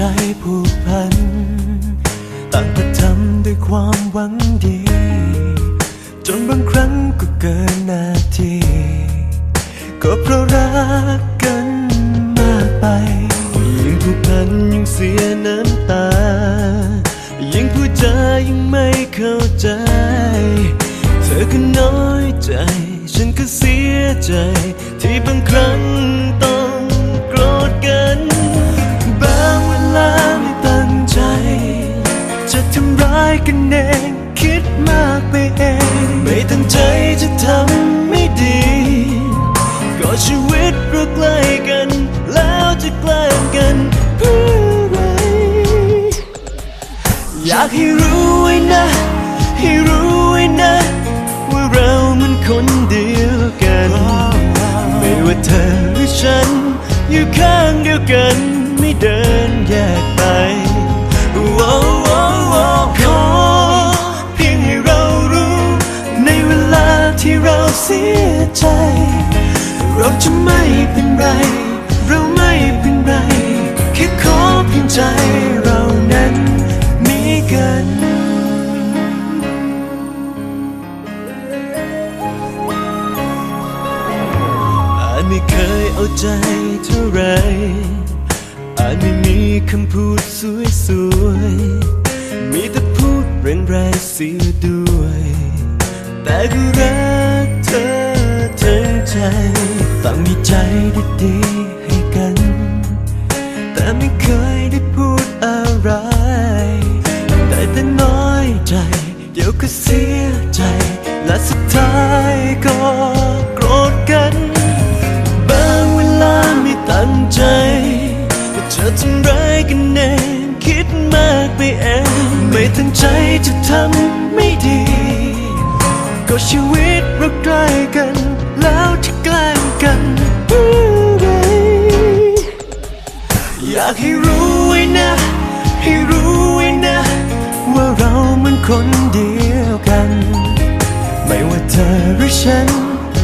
ใจผูกพัน ต่างกระทำด้วยความหวังดี จนบางครั้งก็เกินหน้าที่ก็เพราะรักกันมากไป ยิ่งผูกพันยิ่งเสียน้ำตา ยิ่งพูดจายิ่งไม่เข้าใจ เธอก็น้อยใจ ฉันก็เสียใจที่บางครั้ง จะทำร้ายกันเอง คิดมากไปเอง ไม่ตั้งใจจะทำไม่ดี ก็ชีวิตเราใกล้กัน แล้วจะแกล้งกันเพื่ออะไรอยากให้รู้ไว้นะ เราเสียใจ เราจะไม่เป็นไร เราไม่เป็นไร แค่ขอเพียงใจเรานั้นมีกันอาจไม่เคยเอาใจเท่าไร อาจไม่มีคำพูดสวยๆ มีแต่พูดแรงๆเสียด้วย แต่ก็รัก ใจต่างมีใจดีๆให้กัน แต่ไม่เคยได้พูดอะไรได้แต่น้อยใจ เดี๋ยวก็เสียใจ และสุดท้ายก็โกรธกัน บางเวลาไม่ตั้งใจก็จะทำร้ายกันเองคิดมากไปเอง ไม่ตั้งใจจะทำไม่ดี ก็ชีวิตเราใกล้กัน แล้วที่แกล้งกันเพื่ออะไรอยากให้รู้ไว้นะ ให้รู้ไว้นะ ว่าเรามันคนเดียวกัน ไม่ว่าเธอหรือฉัน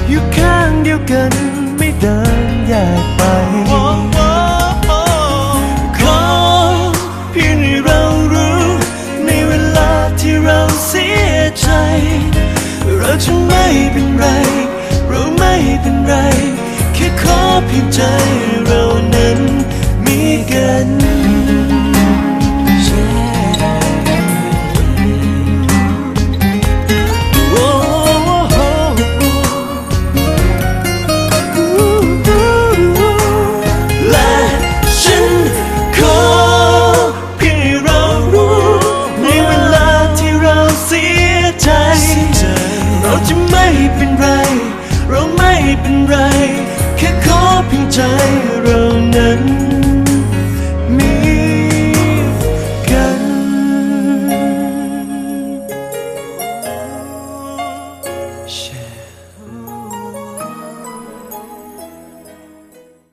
อยู่ข้างเดียวกัน ไม่เดินแยกไปขอเพียงให้เรารู้ในเวลาที่เราเสียใจเราจะไม่เป็นไร จะไม่เป็นไร เราไม่เป็นไร แค่ขอเพียงใจเรานั้น